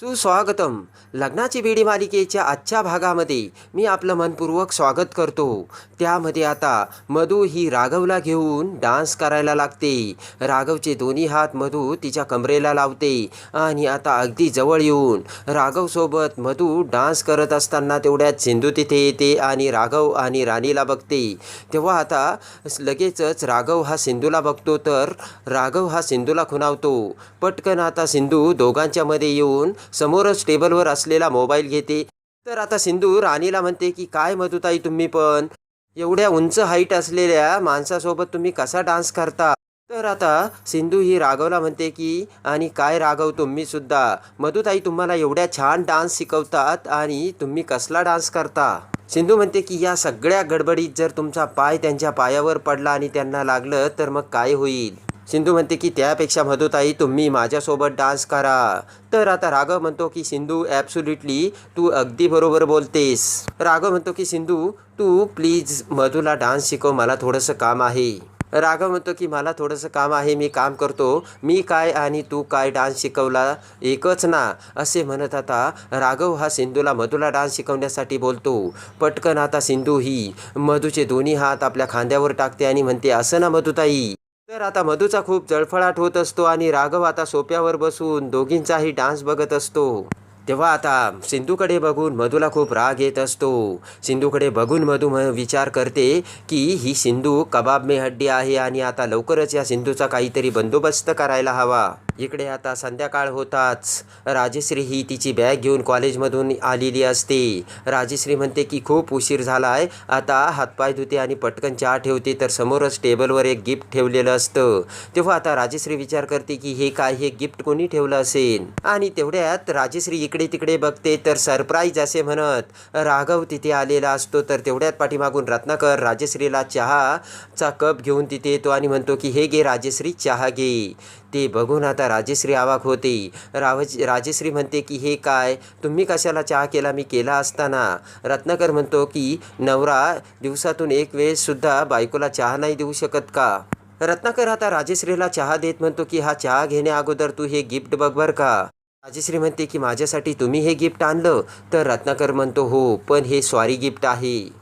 सुस्वागतम. लग्नाची बेडी मालिकेच्या आजच्या भागामध्ये मी आपलं मनपूर्वक स्वागत करतो. त्यामध्ये आता मधू ही राघवला घेऊन डान्स करायला लागते. राघवचे दोन्ही हात मधू तिच्या कमरेला लावते आणि आता अगदी जवळ येऊन राघवसोबत मधू डान्स करत असताना तेवढ्यात सिंधू तिथे येते आणि राघव आणि राणीला बघते. तेव्हा आता लगेचच राघव हा सिंधूला बघतो तर राघव हा सिंधूला खुणावतो. पटकन आता सिंधू दोघांच्यामध्ये येऊन समोरच टेबलवर असलेला मोबाईल घेते. तर आता सिंधू राणीला म्हणते की काय मधुताई तुम्ही पण? एवढ्या उंच हाईट असलेल्या माणसासोबत तुम्ही कसा डान्स करता? तर आता सिंधू ही राघवला म्हणते की आणि काय राघव तुम्ही सुद्धा? मधुताई तुम्हाला एवढ्या छान डान्स शिकवतात आणि तुम्ही कसला डान्स करता? सिंधू म्हणते की या सगळ्या गडबडीत जर तुमचा पाय त्यांच्या पायावर पडला आणि त्यांना लागलं तर मग काय होईल? सिंधू म्हणते की त्यापेक्षा मधुताई तुम्ही माझ्यासोबत डान्स करा. तर आता राघव म्हणतो की सिंधू ॲब्सुल्युटली तू अगदी बरोबर बोलतेस. राघव म्हणतो की सिंधू तू प्लीज मधूला डान्स शिकव मला थोडंसं काम आहे. राघव म्हणतो की मला थोडंसं काम आहे मी काम करतो. मी काय आणि तू काय डान्स शिकवला एकच ना? असे म्हणत आता राघव हा सिंधूला मधूला डान्स शिकवण्यासाठी बोलतो. पटकन आता सिंधू ही मधूचे दोन्ही हात आपल्या खांद्यावर टाकते आणि म्हणते असं ना मधुताई तर आता मधूचा खूप जळफळाट होत असतो आणि राघव आता सोप्यावर बसून दोघींचाही डान्स बघत असतो. तेव्हा आता सिंधूकडे बघून मधूला खूप राग येत असतो. सिंधूकडे बघून मधू म विचार करते की ही सिंधू कबाब में हड्डी आहे आणि आता लवकरच या सिंधूचा काहीतरी बंदोबस्त करायला हवा. इकडे आता संध्याकाळ होताच. राजेश्री ही तिची बॅग घेऊन कॉलेजमधून आलेली असते. राजेश्री म्हणते की खूप उशीर झाला आहे आता हातपाय धुते आणि पटकन चहा ठेवते तर समोरच टेबलवर एक गिफ्ट ठेवलेलं असतं. तेव्हा आता राजश्री विचार करते की हे काय? हे गिफ्ट कोणी ठेवलं असेल? आणि तेवढ्यात राजेश्री इकडे तिकडे बघते तर सरप्राईज असे म्हणत राघव तिथे आलेला असतो. तर तेवढ्यात पाठीमागून रत्नाकर राजश्रीला चहाचा कप घेऊन तिथे येतो आणि म्हणतो की हे घे राजश्री चहा घे. ते बघून आता राजेश्री आवाक होते. रावज राजेश्री म्हणते की हे काय? तुम्ही कशाला चहा केला? मी केला असताना. रत्नाकर म्हणतो की नवरा दिवसातून एक वेळेससुद्धा बायकोला चहा नाही देऊ शकत का? रत्नाकर आता राजेश्रीला चहा देत म्हणतो की हा चहा घेण्या अगोदर तू हे गिफ्ट बघ बर का. राजश्री म्हणते की माझ्यासाठी तुम्ही हे गिफ्ट आणलं? तर रत्नाकर म्हणतो हो पण हे स्वारी गिफ्ट आहे.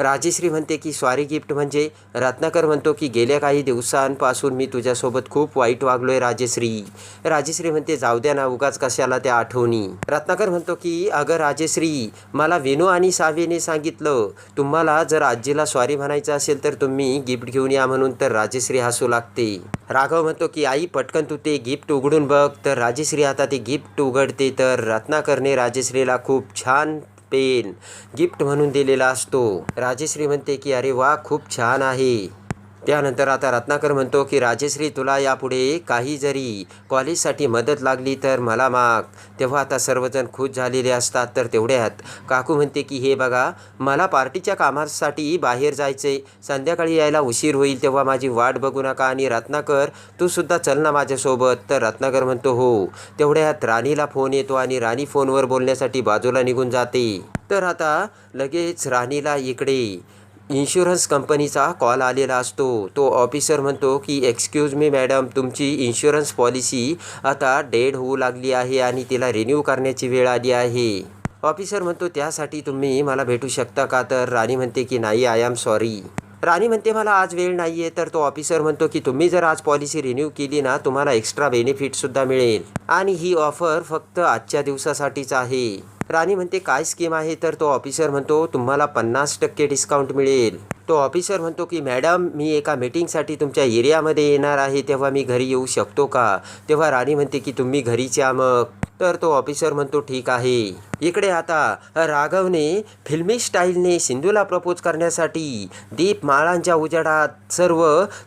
राजेश्री म्हणते की स्वारी गिफ्ट म्हणजे रत्नाकर म्हणतो की गेल्या काही दिवसांपासून मी तुझ्यासोबत खूप वाईट वागलोय राजेश्री राजेश्री म्हणते जाऊ द्या ना उगाच कशाला त्या आठवणी. रत्नाकर म्हणतो की अगं राजेश्री मला विनू आणि सावेने सांगितलं. तुम्हाला जर आजीला स्वारी म्हणायचं असेल तर तुम्ही गिफ्ट घेऊन या म्हणून तर राजेश्री हसू लागते. राघव म्हणतो की आई पटकन तू ते गिफ्ट उघडून बघ. तर राजेश्री आता ते गिफ्ट उघडते. तर रत्नाकरने राजेश्रीला खूप छान पेन गिफ्ट म्हणून दिलेला असतो. राजेश्री म्हणते की अरे वा खूप छान आहे. त्यानंतर आता रत्नाकर म्हणतो की राजेश्री तुला यापुढे काही जरी कॉलेजसाठी मदत लागली तर मला माग. तेव्हा आता सर्वजण खुश झालेले असतात तर तेवढ्यात काकू म्हणते की हे बघा मला पार्टीच्या कामासाठी बाहेर जायचे संध्याकाळी यायला उशीर होईल तेव्हा माझी वाट बघू नका. आणि रत्नाकर तू सुद्धा चल ना माझ्यासोबत. तर रत्नाकर म्हणतो हो. तेवढ्यात राणीला फोन येतो आणि राणी फोनवर बोलण्यासाठी बाजूला निघून जाते. तर आता लगेच राणीला इकडे इन्शुरन्स कंपनीचा कॉल आलेला असतो. तो ऑफिसर म्हणतो की एक्सक्यूज मी मॅडम तुमची इन्शुरन्स पॉलिसी आता डेड होऊ लागली आहे आणि तिला रिन्यू करण्याची वेळ आली आहे. ऑफिसर म्हणतो त्यासाठी तुम्ही मला भेटू शकता का? तर राणी म्हणते की नाही आय एम सॉरी राणी म्हणते मला आज वेळ नाही आहे तर तो ऑफिसर म्हणतो की तुम्ही जर आज पॉलिसी रिन्यू केली ना तुम्हाला एक्स्ट्रा बेनिफिटसुद्धा मिळेल. आणि ही ऑफर फक्त आजच्या दिवसासाठीच आहे. राणी म्हणते काय स्कीम आहे? तर तो ऑफिसर म्हणतो तुम्हाला पन्नास टक्के डिस्काउंट मिळेल. तो ऑफिसर म्हणतो की मॅडम मी एका मीटिंगसाठी तुमच्या एरियामध्ये येणार आहे तेव्हा मी घरी येऊ शकतो का? तेव्हा राणी म्हणते की तुम्ही घरीच्या मग. तर तो ऑफिसर म्हणतो ठीक आहे. इकडे आता राघवने फिल्मी स्टाईलने सिंधूला प्रपोज करण्यासाठी दीप माळांच्या उजाडात सर्व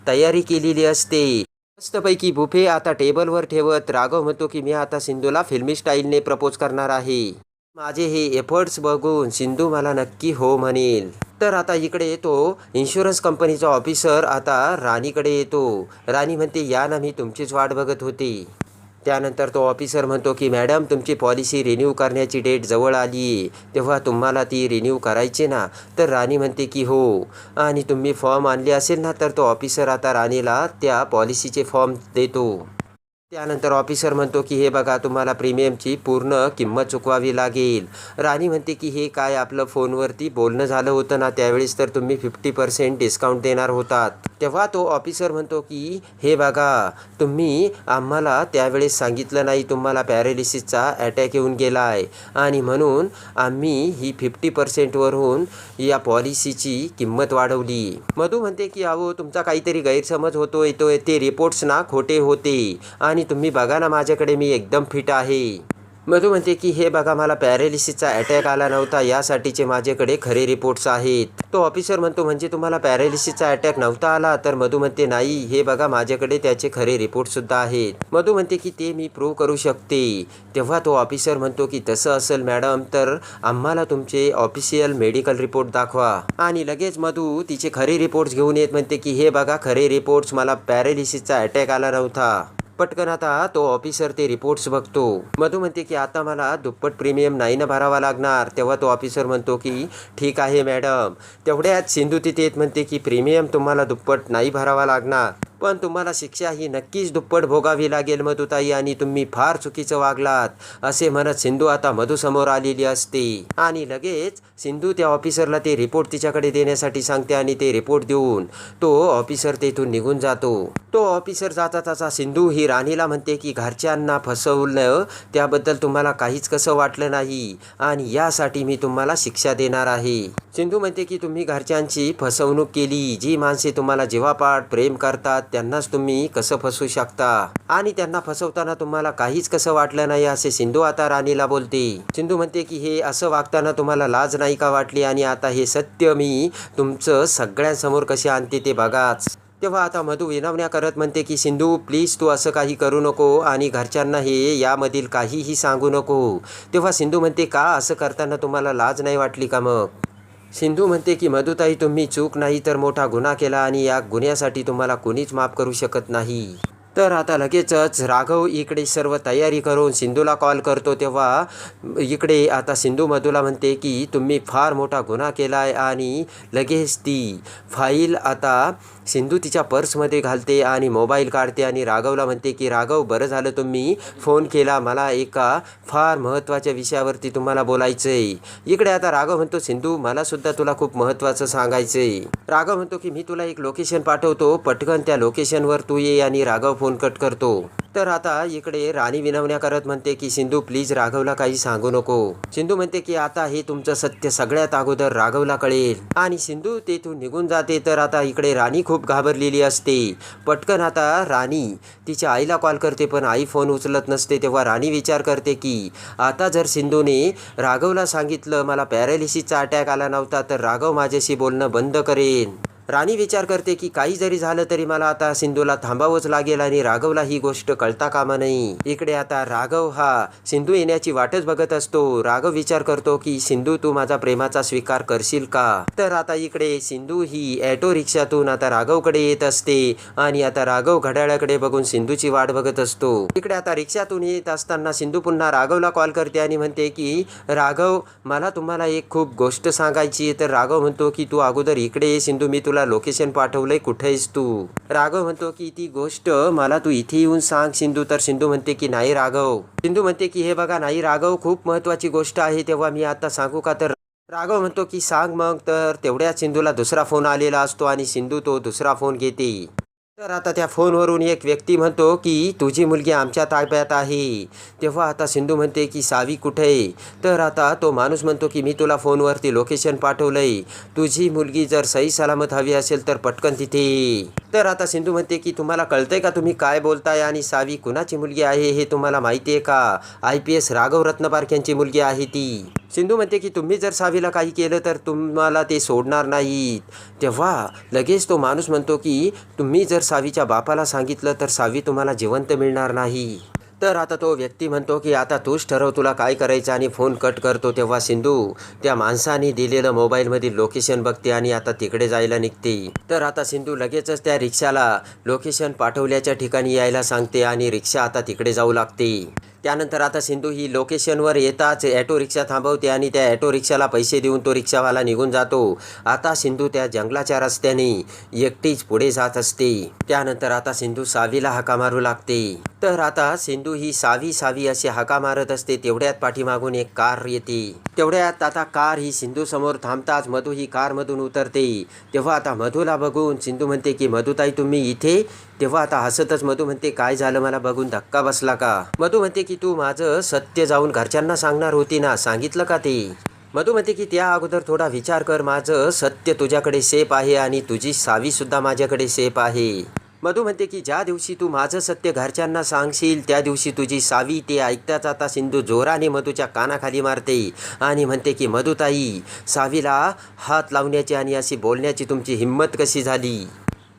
तयारी केलेली असते. मस्तपैकी बुफे आता टेबलवर ठेवत राघव म्हणतो की मी आता सिंधूला फिल्मी स्टाईलने प्रपोज करणार आहे. माझे हे एफर्ट्स बघून सिंधू मला नक्की हो म्हणेल. तर आता इकडे येतो इन्शुरन्स कंपनीचा ऑफिसर आता राणीकडे येतो. राणी म्हणते या ना मी तुमचीच वाट बघत होती. त्यानंतर तो ऑफिसर म्हणतो की मॅडम तुमची पॉलिसी रिन्यू करण्याची डेट जवळ आली आहे. तेव्हा तुम्हाला ती रिन्यू करायची ना? तर राणी म्हणते की हो. आणि तुम्ही फॉर्म आणले असेल ना तर तो ऑफिसर आता राणीला त्या पॉलिसीचे फॉर्म देतो. त्यानंतर ऑफिसर म्हणतो की हे बघा तुम्हाला प्रीमियमची पूर्ण किंमत चुकवावी लागेल. राणी म्हणते की हे काय आपलं फोनवरती बोलणं झालं होतं ना त्यावेळेस तर तुम्ही फिफ्टी पर्सेंट डिस्काउंट देणार होतात. तेव्हा तो ऑफिसर म्हणतो की हे बघा तुम्ही आम्हाला त्यावेळेस सांगितलं नाही तुम्हाला पॅरालिसिसचा अटॅक येऊन गेला आहे आणि म्हणून आम्ही ही फिफ्टी पर्सेंटवरून या पॉलिसीची किंमत वाढवली. मधू म्हणते की अहो तुमचा काहीतरी गैरसमज होतोय तो ते रिपोर्ट्स ना खोटे होते. आणि तुम्ही बघा ना माझ्याकडे मी एकदम फिट आहे. मधू म्हणते की हे बघा मला पॅरालिसिसचा अटॅक आला नव्हता यासाठीचे माझ्याकडे खरे रिपोर्ट्स आहेत. तो ऑफिसर म्हणतो म्हणजे तुम्हाला पॅरालिसिसचा अटॅक नव्हता आला? तर मधू म्हणते नाही हे बघा माझ्याकडे त्याचे खरे रिपोर्ट सुद्धा आहेत. मधू म्हणते की ते मी प्रूव्ह करू शकते. तेव्हा तो ऑफिसर म्हणतो की तसं असेल मॅडम तर आम्हाला तुमचे ऑफिशियल मेडिकल रिपोर्ट दाखवा. आणि लगेच मधू तिचे खरे रिपोर्ट्स घेऊन येत म्हणते की हे बघा खरे रिपोर्ट्स मला पॅरालिसिसचा अटॅक आला नव्हता. पटकन आता तो ऑफिसर ते रिपोर्ट्स बघतो. मधू म्हणते की आता मला दुप्पट प्रीमियम नाही ना भरावा लागणार. तेव्हा तो ऑफिसर म्हणतो की ठीक आहे मॅडम. तेवढ्यात सिंधू तिथे येत म्हणते की प्रीमियम तुम्हाला दुप्पट नाही भरावा लागणार. पण तुम्हाला शिक्षा ही नक्कीच दुप्पट भोगावी लागेल मधुताई आणि तुम्ही फार चुकीचं वागलात असे म्हणत सिंधू आता मधुसमोर आलेली असते. आणि लगेच सिंधू त्या ऑफिसरला ते रिपोर्ट तिच्याकडे देण्यासाठी सांगते आणि ते रिपोर्ट देऊन तो ऑफिसर तेथून निघून जातो. तो ऑफिसर जाता तसा सिंधू ही राणीला म्हणते की घरच्यांना फसवलं त्याबद्दल तुम्हाला काहीच कसं वाटलं नाही आणि यासाठी मी तुम्हाला शिक्षा देणार आहे. सिंधू म्हणते की तुम्ही घरच्यांची फसवणूक केली जी माणसे तुम्हाला जीवापाड प्रेम करतात त्यांनाच तुम्ही कसं फसवू शकता? आणि त्यांना फसवताना तुम्हाला काहीच कसं वाटलं नाही असे सिंधू आता राणीला बोलते. सिंधू म्हणते की हे असं वागताना तुम्हाला लाज नाही का वाटली? आणि आता हे सत्य मी तुमचं सगळ्यांसमोर कसे आणते ते बघाच. तेव्हा आता मधू विनवण्या करत म्हणते की सिंधू प्लीज तू असं काही करू नको आणि घरच्यांना हे यामधील काहीही सांगू नको. तेव्हा सिंधू म्हणते का असं करताना तुम्हाला लाज नाही वाटली का मग? सिंधू म्हणते की मधुताई तुम्ही चूक नाही तर मोठा गुन्हा केला आणि या गुन्ह्यासाठी तुम्हाला कोणीच माफ करू शकत नाही. तर आता लगेचच राघव इकडे सर्व तयारी करून सिंधूला कॉल करतो तेव्हा इकडे आता सिंधू मधूला म्हणते की तुम्ही फार मोठा गुन्हा केला आहे आणि लगेच ती फाईल आता सिंधू तिच्या पर्समध्ये घालते आणि मोबाईल काढते आणि राघवला म्हणते की राघव बरं झालं तुम्ही फोन केला. मला एका फार महत्त्वाच्या विषयावरती तुम्हाला बोलायचं आहे इकडे आता राघव म्हणतो सिंधू मलासुद्धा तुला खूप महत्त्वाचं सांगायचं आहे राघव म्हणतो की मी तुला एक लोकेशन पाठवतो. पटकन त्या लोकेशनवर तू ये आणि राघव फोन कट करतो. तर आता इकडे राणी विनवण्या करत म्हणते की सिंधू प्लीज राघवला काही सांगू नको. सिंधू म्हणते की आता हे तुमचं सत्य सगळ्यात अगोदर राघवला कळेल. आणि सिंधू तेथून निघून जाते तर आता इकडे राणी खूप घाबरलेली असते. पटकन आता राणी तिच्या आईला कॉल करते पण आई फोन उचलत नसते तेव्हा राणी विचार करते की आता जर सिंधूने राघवला सांगितलं मला पॅरालिसिसचा अटॅक आला नव्हता तर राघव माझ्याशी बोलणं बंद करेन. राणी विचार करते की काही जरी झालं तरी मला आता सिंधूला थांबावंच लागेल आणि राघवला ही गोष्ट कळता कामा नाही इकडे आता राघव हा सिंधू येण्याची वाटच बघत असतो. राघव विचार करतो की सिंधू तू माझा प्रेमाचा स्वीकार करशील का? तर आता इकडे सिंधू ही ॲटो रिक्षातून आता राघवकडे येत असते आणि आता राघव घड्याळाकडे बघून सिंधूची वाट बघत असतो. इकडे आता रिक्षातून येत असताना सिंधू पुन्हा राघवला कॉल करते आणि म्हणते की राघव मला तुम्हाला एक खूप गोष्ट सांगायची तर राघव म्हणतो की तू अगोदर इकडे ये सिंधू मी तुला लोकेशन पाठवलंय. कुठे आहेस तू? राघव म्हणतो की ती गोष्ट मला तू इथे येऊन सांग. सिंधू तर सिंधू म्हणते की नाही राघव. सिंधू म्हणते की हे बघा नाही राघव खूप महत्वाची गोष्ट आहे. तेव्हा मी आता सांगू का तर राघव म्हणतो की सांग मग. तर तेवढ्याच सिंधूला दुसरा फोन आलेला असतो आणि सिंधू तो दुसरा फोन घेते. तर आता त्या फोनवरून एक व्यक्ती म्हणतो की तुझी मुलगी आमच्या ताब्यात आहे. तेव्हा आता सिंधू म्हणते की सावी कुठे? आहे तर आता तो माणूस म्हणतो की मी तुला फोनवरती लोकेशन पाठवलंय. तुझी मुलगी जर सही सलामत हवी असेल तर पटकन तिथे तर आता सिंधू म्हणते की तुम्हाला कळतंय का तुम्ही काय बोलताय आणि सावी कुणाची मुलगी आहे हे तुम्हाला माहिती आहे का? I P S Raghav Ratnaparakh यांची मुलगी आहे ती. सिंधू म्हणते की तुम्ही जर सावीला काही केलं तर तुम्हाला ते सोडणार नाहीत. तेव्हा लगेच तो माणूस म्हणतो की तुम्ही जर सावीच्या बापाला सांगितलं तर सावी तुम्हाला जिवंत मिळणार नाही. तर आता तो व्यक्ती म्हणतो की आता तूच ठरव तुला काय करायचं? आणि फोन कट करतो तेव्हा सिंधू त्या माणसाने दिलेलं मोबाईलमधील लोकेशन बघते आणि आता तिकडे जायला निघते. तर आता सिंधू लगेचच त्या रिक्षाला लोकेशन पाठवल्याच्या ठिकाणी यायला सांगते आणि रिक्षा आता तिकडे जाऊ लागते. त्यानंतर आता सिंधू ही लोकेशनवर येताच ॲटो रिक्षा थांबवते आणि त्या ॲटो रिक्षाला पैसे देऊन तो रिक्षावाला निघून जातो. आता सिंधू त्या जंगलाच्या रस्त्याने एकटीच पुढे जात असते. त्यानंतर आता सिंधू सावीला हाका मारू लागते. तर आता सिंधू ही सावी सावी असे हाका मारत असते. तेवढ्यात पाठीमागून एक कार येते. तेवढ्यात आता कार ही सिंधू समोर थांबताच मधू ही कारमधून उतरते. तेव्हा आता मधूला बघून सिंधू म्हणते की मधुताई तुम्ही इथे तेव्हा आता हसतच मधू म्हणते काय झालं मला बघून? धक्का बसला का? मधू म्हणते की तू माझं सत्य जाऊन घरच्यांना सांगणार होती ना सांगितलं का ते? मधू म्हणते की त्या अगोदर थोडा विचार कर माझं सत्य तुझ्याकडे सेफ आहे आणि तुझी सावीसुद्धा माझ्याकडे सेफ आहे. मधू म्हणते की ज्या दिवशी तू माझं सत्य घरच्यांना सांगशील त्या दिवशी तुझी सावी ते ऐकताच आता सिंधू जोराने मधूच्या कानाखाली मारते आणि म्हणते की मधुताई सावीला हात लावण्याची आणि अशी बोलण्याची तुमची हिंमत कशी झाली?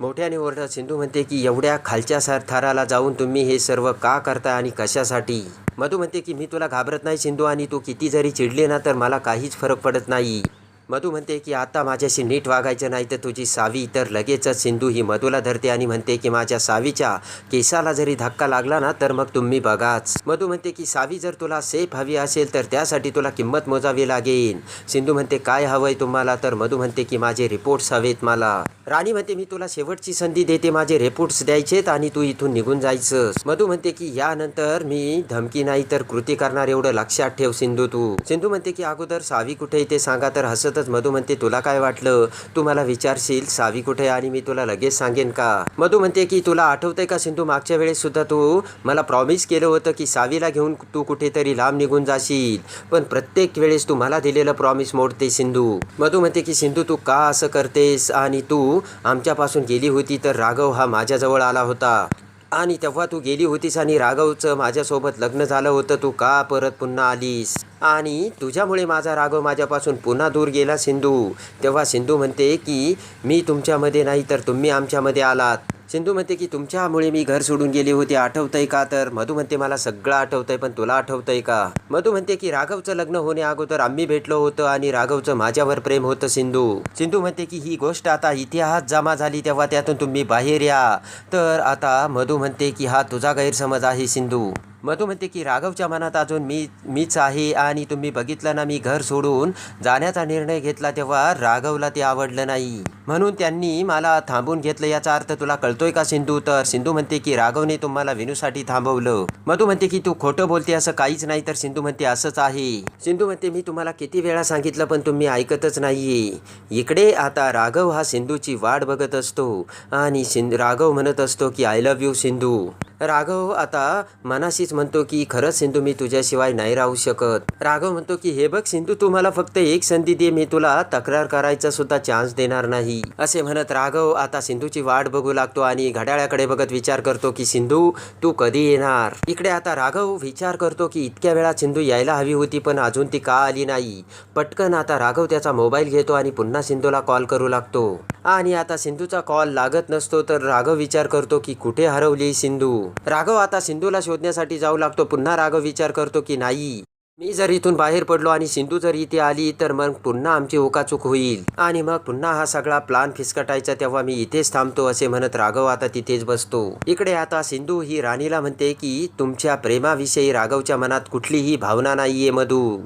मोठ्याने ओरडत सिंधू म्हणते की एवढ्या खालच्या सर थराला जाऊन तुम्ही हे सर्व का करता आणि कशासाठी? मधू म्हणते की मी तुला घाबरत नाही सिंधू आणि तू किती जरी चिडले ना तर मला काहीच फरक पडत नाही. मधू म्हणते की आता माझ्याशी नीट वागायचं नाही तर तुझी सावी तर लगेचच सिंधू ही मधूला धरते आणि म्हणते की माझ्या सावीच्या केसाला जरी धक्का लागला ना तर मग तुम्ही बघाच. मधू म्हणते की सावी जर तुला सेफ हवी असेल तर त्यासाठी तुला किंमत मोजावी लागेल. सिंधू म्हणते काय हवंय तुम्हाला? तर मधू म्हणते की माझे रिपोर्ट्स हवेत मला. राणी म्हणते मी तुला शेवटची संधी देते माझे रिपोर्ट्स द्यायचेत आणि तू इथून निघून जायचं मधू म्हणते की यानंतर मी धमकी नाही तर कृती करणार एवढं लक्षात ठेव सिंधू तू. सिंधू म्हणते की अगोदर सावी कुठे ते सांगा तर हसतच मधू म्हणते तुला काय वाटलं? तू मला विचारशील सावी कुठे आहे आणि मी तुला लगेच सांगेन का? मधू म्हणते की तुला आठवतंय का सिंधू मागच्या वेळेस सुद्धा तू मला प्रॉमिस केलं होतं की सावीला घेऊन तू कुठेतरी लांब निघून जाशील. पण प्रत्येक वेळेस तू मला दिलेलं प्रॉमिस मोडते सिंधू. मधू म्हणते की सिंधू तू का असं करतेस? आणि तू आमच्यापासून गेली होती तर राघव हा माझ्याजवळ आला होता. आणि तेव्हा तू गेली होतीस आणि राघवचं माझ्यासोबत लग्न झालं होतं तू का परत पुन्हा आलीस? आणि तुझ्यामुळे माझा राघव माझ्यापासून पुन्हा दूर गेला सिंधू. तेव्हा सिंधू म्हणते की मी तुमच्यामध्ये नाही तर तुम्ही आमच्यामध्ये आलात. सिंधू म्हणते की तुमच्यामुळे मी घर सोडून गेली होती. आठवतंय का? तर मधू म्हणते मला सगळं आठवतंय पण तुला आठवतंय का? मधू म्हणते की राघवचं लग्न होणे अगोदर आम्ही भेटलो होतं आणि राघवचं माझ्यावर प्रेम होतं सिंधू. सिंधू म्हणते की ही गोष्ट आता इतिहास जमा झाली तेव्हा त्यातून तुम्ही बाहेर या. तर आता मधू म्हणते की हा तुझा गैरसमज आहे सिंधू. मधू म्हणते की राघवच्या मनात अजून मी मीच आहे आणि तुम्ही बघितलं ना मी घर सोडून जाण्याचा निर्णय घेतला तेव्हा राघवला ते आवडलं नाही. म्हणून त्यांनी मला थांबून घेतलं याचा अर्थ तुला कळतोय का सिंधू? तर सिंधू म्हणते की राघवने तुम्हाला विनूसाठी थांबवलं. मधू म्हणते की तू खोटं बोलते असं काहीच नाही. तर सिंधू म्हणते असंच आहे. सिंधू म्हणते मी तुम्हाला किती वेळा सांगितलं पण तुम्ही ऐकतच नाहीये. इकडे आता राघव हा सिंधूची वाट बघत असतो आणि सिंध राघव म्हणत असतो की I love you Sindhu. Raghav आता मनाशीच म्हणतो की खरंच सिंधू मी तुझ्याशिवाय नाही राहू शकत. राघव म्हणतो की हे बघ सिंधू तू मला फक्त एक संधी दे मी तुला तक्रार करायचा सुद्धा चान्स देणार नाही. असे म्हणत राघव आता सिंधूची वाट बघू लागतो आणि घड्याळाकडे बघत विचार करतो की सिंधू तू कधी येणार? इकडे आता राघव विचार करतो की इतक्या वेळा सिंधू यायला हवी होती पण अजून ती का आली नाही? पटकन आता राघव त्याचा मोबाईल घेतो आणि पुन्हा सिंधूला कॉल करू लागतो. आणि आता सिंधूचा कॉल लागत नसतो तर राघव विचार करतो की कुठे हरवली सिंधू? राघव आता सिंधूला शोधण्यासाठी जाऊ लागतो. पुन्हा राघव विचार करतो की नाही. मी जर इथून बाहेर पडलो आणि सिंधू जर इथे आली तर मग पुन्हा आमची ओकाचूक होईल. आणि मग पुन्हा हा सगळा प्लान फिसकटायचा तेव्हा मी इथेच थांबतो असे म्हणत राघव आता तिथेच बसतो. इकडे आता सिंधू ही राणीला म्हणते की तुमच्या प्रेमाविषयी राघवच्या मनात कुठलीही भावना नाहीये मधू.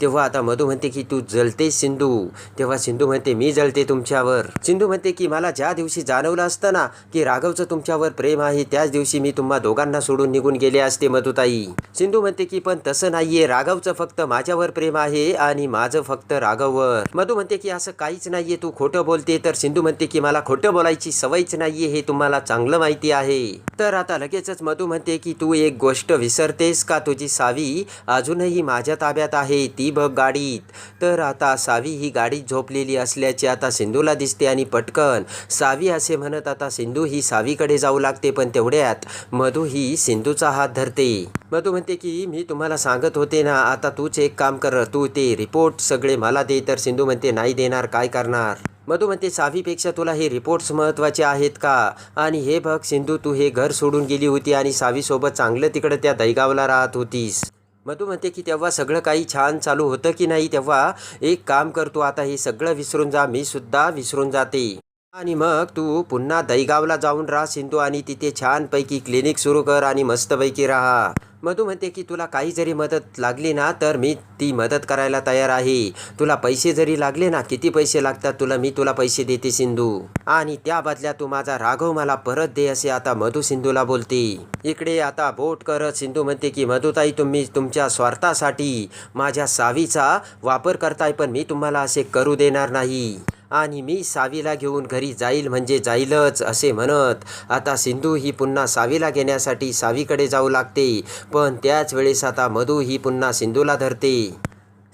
तेव्हा आता मधू म्हणते की तू जळतेस सिंधू. तेव्हा सिंधू म्हणते मी जळते तुमच्यावर. सिंधू म्हणते की मला ज्या दिवशी जाणवलं असतं ना की राघवचं तुमच्यावर प्रेम आहे त्याच दिवशी मी तुम्हा दोघांना सोडून निघून गेले असते मधुताई. सिंधू म्हणते की पण तसं नाहीये राघवचं फक्त माझ्यावर प्रेम आहे आणि माझं फक्त राघववर. मधू म्हणते की असं काहीच नाहीये तू खोटं बोलते. तर सिंधू म्हणते की मला खोटं बोलायची सवयच नाहीये हे तुम्हाला चांगलं माहिती आहे. तर आता लगेचच मधू म्हणते की तू एक गोष्ट विसरतेस का तुझी सावी? अजूनही माझ्या ताब्यात आहे ती बघ गाडीत. तर आता सावी ही गाडीत झोपलेली असल्याचे आता सिंधूला दिसते आणि पटकन सावी असे म्हणत आता सिंधू ही सावीकडे जाऊ लागते पण तेवढ्यात मधू ही सिंधूचा हात धरते. मधू म्हणते की मी तुम्हाला सांगत होते ना आता तूच एक काम कर तू ते रिपोर्ट सगळे मला दे तर सिंधू म्हणते नाही देणार काय करणार? मधू म्हणते सावीपेक्षा तुला हे रिपोर्ट्स महत्त्वाचे आहेत का? आणि हे बघ सिंधू तू हे घर सोडून गेली होती आणि सावीसोबत चांगलं तिकडं त्या दैगावला राहत होतीस. मधू म्हणते की तेव्हा सगळं काही छान चालू होतं की नाही? तेव्हा एक काम करतो आता हे सगळं विसरून जा मी सुद्धा विसरून जाते. आणि मग तू पुन्हा दहीगावला जाऊन राहा सिंधू आणि तिथे छानपैकी क्लिनिक सुरू कर आणि मस्तपैकी राहा. मधू म्हणते की तुला काही जरी मदत लागली ना तर मी ती मदत करायला तयार आहे. तुला पैसे जरी लागले ना किती पैसे लागतात तुला मी तुला पैसे देते सिंधू. आणि त्या बदल्यात तू माझा राघव मला परत दे असे आता मधू सिंधूला बोलते. इकडे आता बोट करत सिंधू म्हणते की मधुताई तुम्ही तुमच्या स्वार्थासाठी माझ्या सावीचा वापर करताय पण मी तुम्हाला असे करू देणार नाही. आणि मी सावीला घेऊन घरी जाईल म्हणजे जाईलच असे म्हणत. आता सिंधू ही पुन्हा सावीला घेण्यासाठी सावीकडे जाऊ लागते. पण त्याच वेळेस आता मधू ही पुन्हा सिंधूला धरते.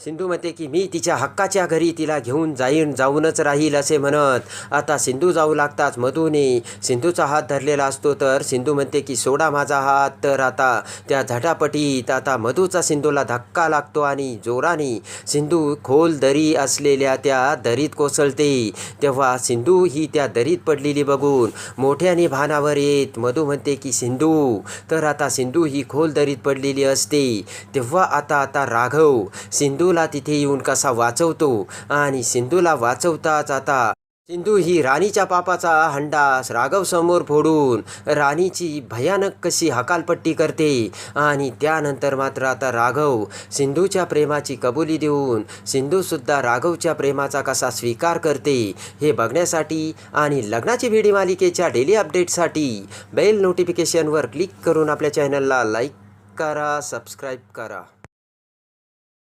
सिंधू म्हणते की मी तिच्या हक्काच्या घरी तिला घेऊन जाईन जाऊनच राहील असे म्हणत. आता सिंधू जाऊ लागताच मधूने सिंधूचा हात धरलेला असतो तर सिंधू म्हणते की सोडा माझा हात. तर आता त्या झटापटीत आता मधूचा सिंधूला धक्का लागतो आणि जोराने सिंधू खोल दरी असलेल्या त्या दरीत कोसळते. तेव्हा सिंधू ही त्या दरीत पडलेली बघून मोठ्याने भानावर येत मधू म्हणते की सिंधू तर आता सिंधू ही खोल दरीत पडलेली असते. तेव्हा आता आता राघव सिंधू सिंधूला तिथे येऊन कसा वाचवतो आणि सिंधूला वाचवताच आता. सिंधू ही राणीच्या पापाचा हंडास राघव समोर फोडून राणीची भयानक कशी हकालपट्टी करते आणि त्यानंतर मात्र आता राघव सिंधूच्या प्रेमाची कबुली देऊन सिंधूसुद्धा राघवच्या प्रेमाचा कसा स्वीकार करते हे बघण्यासाठी आणि लग्नाची व्हिडिओ मालिकेच्या डेली अपडेटसाठी बेल नोटिफिकेशनवर क्लिक करून आपल्या चॅनलला लाईक करा सबस्क्राईब करा.